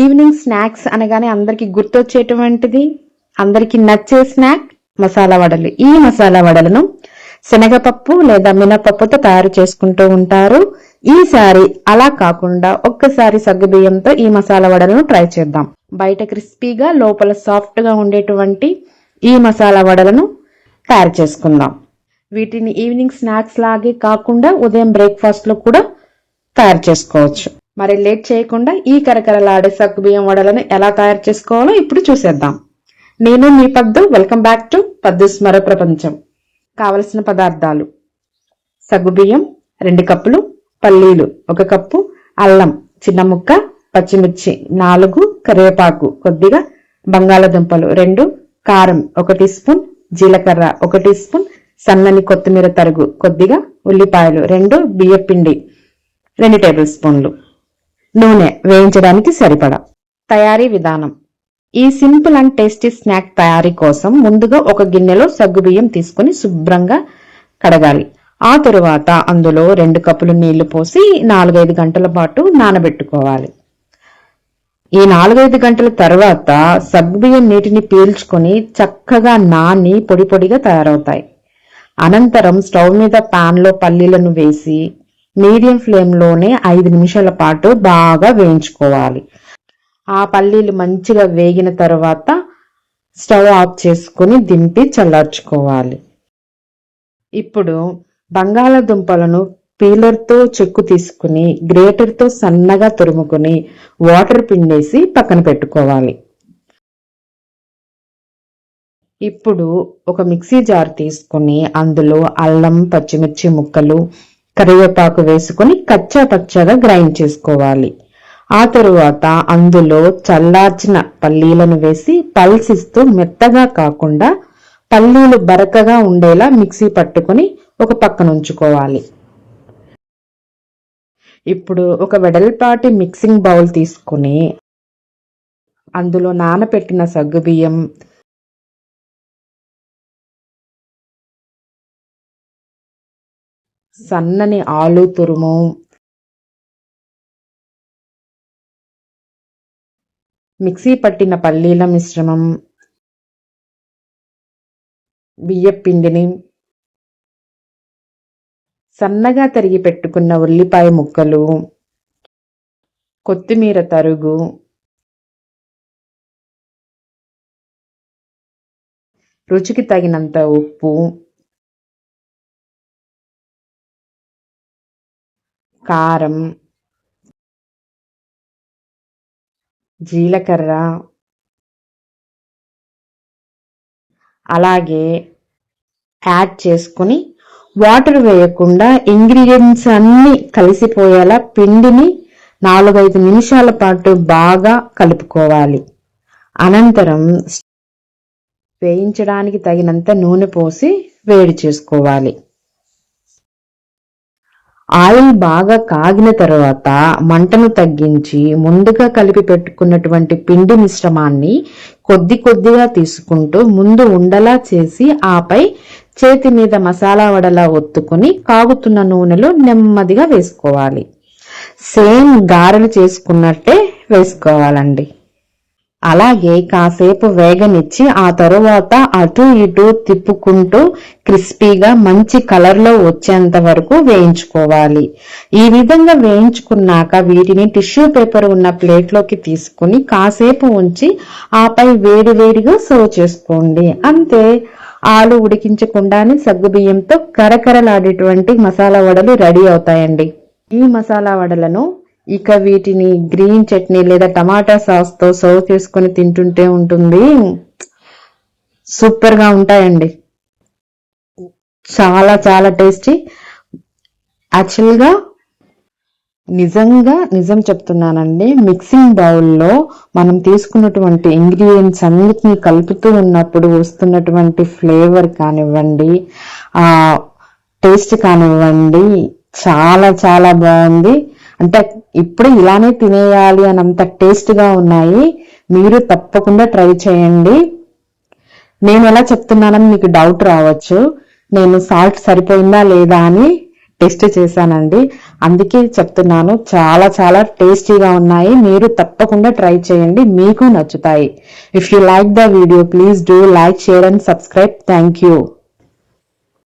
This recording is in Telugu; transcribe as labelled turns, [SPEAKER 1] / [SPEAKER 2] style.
[SPEAKER 1] ఈవినింగ్ స్నాక్స్ అనగానే అందరికి గుర్తొచ్చేటువంటిది అందరికి నచ్చే స్నాక్ మసాలా వడలు. ఈ మసాలా వడలను శనగపప్పు లేదా మినపప్పుతో తయారు చేసుకుంటూ ఉంటారు. ఈసారి అలా కాకుండా ఒక్కసారి సగ్గుబియ్యంతో ఈ మసాలా వడలను ట్రై చేద్దాం. బయట క్రిస్పీగా లోపల సాఫ్ట్గా ఉండేటువంటి ఈ మసాలా వడలను తయారు చేసుకుందాం. వీటిని ఈవినింగ్ స్నాక్స్ లాగే కాకుండా ఉదయం బ్రేక్ఫాస్ట్లో కూడా తయారు చేసుకోవచ్చు. మరి లేట్ చేయకుండా ఈ కరకరలాడే సగ్గుబియ్యం వడలను ఎలా తయారు చేసుకోవాలో ఇప్పుడు చూసేద్దాం. నేను మీ పద్దు వెల్కమ్ బ్యాక్ టు పద్దు స్మర ప్రపంచం. కావలసిన పదార్థాలు. సగ్గుబియ్యం రెండు కప్పులు పల్లీలు ఒక కప్పు అల్లం చిన్న ముక్క పచ్చిమిర్చి నాలుగు కరివేపాకు కొద్దిగా బంగాళదుంపలు రెండు కారం ఒక టీ స్పూన్ జీలకర్ర ఒక టీ స్పూన్ సన్నని కొత్తిమీర తరుగు కొద్దిగా ఉల్లిపాయలు రెండు బియ్యపిండి రెండు టేబుల్ స్పూన్లు. నూనె వేయించడానికి సరిపడా. తయారీ విధానం. ఈ సింపుల్ అండ్ టేస్టీ స్నాక్ తయారీ కోసం ముందుగా ఒక గిన్నెలో సగ్గుబియ్యం తీసుకుని శుభ్రంగా కడగాలి. ఆ తరువాత అందులో రెండు కప్పులు నీళ్ళు పోసి నాలుగైదు గంటల పాటు నానబెట్టుకోవాలి. ఈ నాలుగైదు గంటల తర్వాత సగ్గుబియ్యం నీటిని పీల్చుకొని చక్కగా నాని పొడి పొడిగా తయారవుతాయి. అనంతరం స్టవ్ మీద ప్యాన్లో పల్లీలను వేసి మీడియం ఫ్లేమ్లోనే ఐదు నిమిషాల పాటు బాగా వేయించుకోవాలి. ఆ పల్లీలు మంచిగా వేగిన తర్వాత స్టవ్ ఆఫ్ చేసుకుని దింపి చల్లార్చుకోవాలి. ఇప్పుడు బంగాళదుంపలను పీలర్తో చెక్కు తీసుకుని గ్రేటర్తో సన్నగా తురుముకుని వాటర్ పిండేసి పక్కన పెట్టుకోవాలి. ఇప్పుడు ఒక మిక్సీ జార్ తీసుకుని అందులో అల్లం పచ్చిమిర్చి ముక్కలు కరివేపాకు వేసుకుని కచ్చా పచ్చగా గ్రైండ్ చేసుకోవాలి. ఆ తరువాత అందులో చల్లార్చిన పల్లీలను వేసి పల్సిస్తూ మెత్తగా కాకుండా పల్లీలు బరకగా ఉండేలా మిక్సీ పట్టుకుని ఒక పక్కన ఉంచుకోవాలి. ఇప్పుడు ఒక వెడల్పాటి మిక్సింగ్ బౌల్ తీసుకుని అందులో నానపెట్టిన సగ్గుబియ్యం సన్నని ఆలు తురుము. మిక్సీ పట్టిన పల్లీల మిశ్రమం. బియ్యపిండిని. సన్నగా తరిగి పెట్టుకున్న ఉల్లిపాయ ముక్కలు. కొత్తిమీర తరుగు. రుచికి తగినంత ఉప్పు. కారం జీలకర్ర అలాగే యాడ్ చేసుకుని వాటర్ వేయకుండా ఇంగ్రీడియంట్స్ అన్ని కలిసిపోయేలా పిండిని నాలుగైదు నిమిషాల పాటు బాగా కలుపుకోవాలి. అనంతరం వేయించడానికి తగినంత నూనె పోసి వేడి చేసుకోవాలి. ఆయిల్ బాగా కాగిన తర్వాత మంటను తగ్గించి ముందుగా కలిపి పెట్టుకున్నటువంటి పిండి మిశ్రమాన్ని కొద్ది కొద్దిగా తీసుకుంటూ ముందు ఉండలా చేసి ఆపై చేతి మీద మసాలా వడలా ఒత్తుకుని కాగుతున్న నూనెలో నెమ్మదిగా వేసుకోవాలి. సేమ్ గారెలు చేసుకున్నట్టే వేసుకోవాలండి. అలాగే కాసేపు వేగనిచ్చి ఆ తరువాత అటు ఇటు తిప్పుకుంటూ క్రిస్పీగా మంచి కలర్లో వచ్చేంత వరకు వేయించుకోవాలి. ఈ విధంగా వేయించుకున్నాక వీటిని టిష్యూ పేపర్ ఉన్న ప్లేట్లోకి తీసుకుని కాసేపు ఉంచి ఆపై వేడి వేడిగా సర్వ్ చేసుకోండి. అంతే. ఆలు ఉడికించకుండానే సగ్గుబియ్యంతో కరకరలాడేటువంటి మసాలా వడలు రెడీ అవుతాయండి. ఈ మసాలా వడలను ఇక వీటిని గ్రీన్ చట్నీ లేదా టమాటా సాస్తో సర్వ్ చేసుకుని తింటుంటే ఉంటుంది. సూపర్గా ఉంటాయండి. చాలా చాలా టేస్టీ. యాక్చువల్గా నిజంగా నిజం చెప్తున్నానండి. మిక్సింగ్ బౌల్లో మనం తీసుకున్నటువంటి ఇంగ్రీడియంట్స్ అన్నిటినీ కలుపుతూ ఉన్నప్పుడు వస్తున్నటువంటి ఫ్లేవర్ కానివ్వండి టేస్ట్ కానివ్వండి చాలా చాలా బాగుంది. అంటే ఇప్పుడు ఇలానే తినేయాలి అనంత టేస్ట్గా టేస్ట్గా ఉన్నాయి. మీరు తప్పకుండా ట్రై చేయండి. నేను ఎలా చెప్తున్నానని మీకు డౌట్ రావచ్చు. నేను సాల్ట్ సరిపోయిందా లేదా అని టెస్ట్ చేశానండి. అందుకే చెప్తున్నాను చాలా చాలా టేస్టీగా ఉన్నాయి. మీరు తప్పకుండా ట్రై చేయండి. మీకు నచ్చుతాయి. If you like the video please do like share and subscribe thank you